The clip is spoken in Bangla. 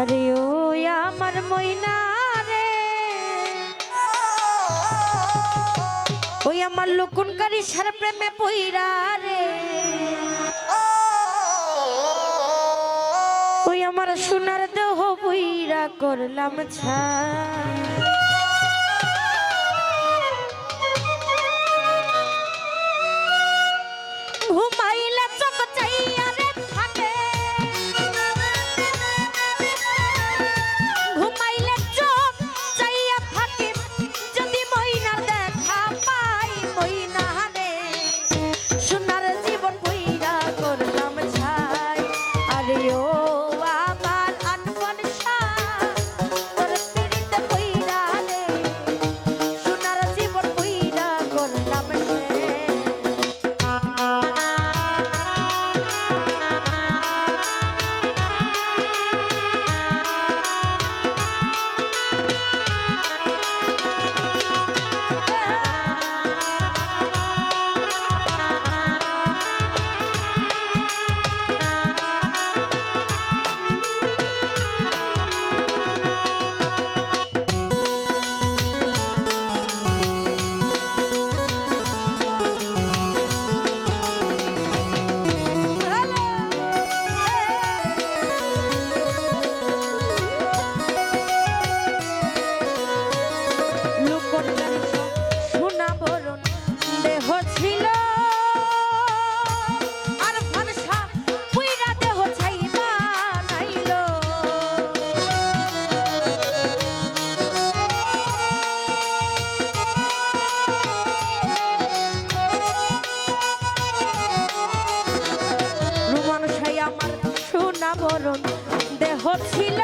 আরে ও আমার ময়না রে। ওই আমার লুকুনকারী সার প্রেমে পইরা রে। ওই আমার সোনার দেহ বইরা করলাম ছা আবরণ দেহ ছিল।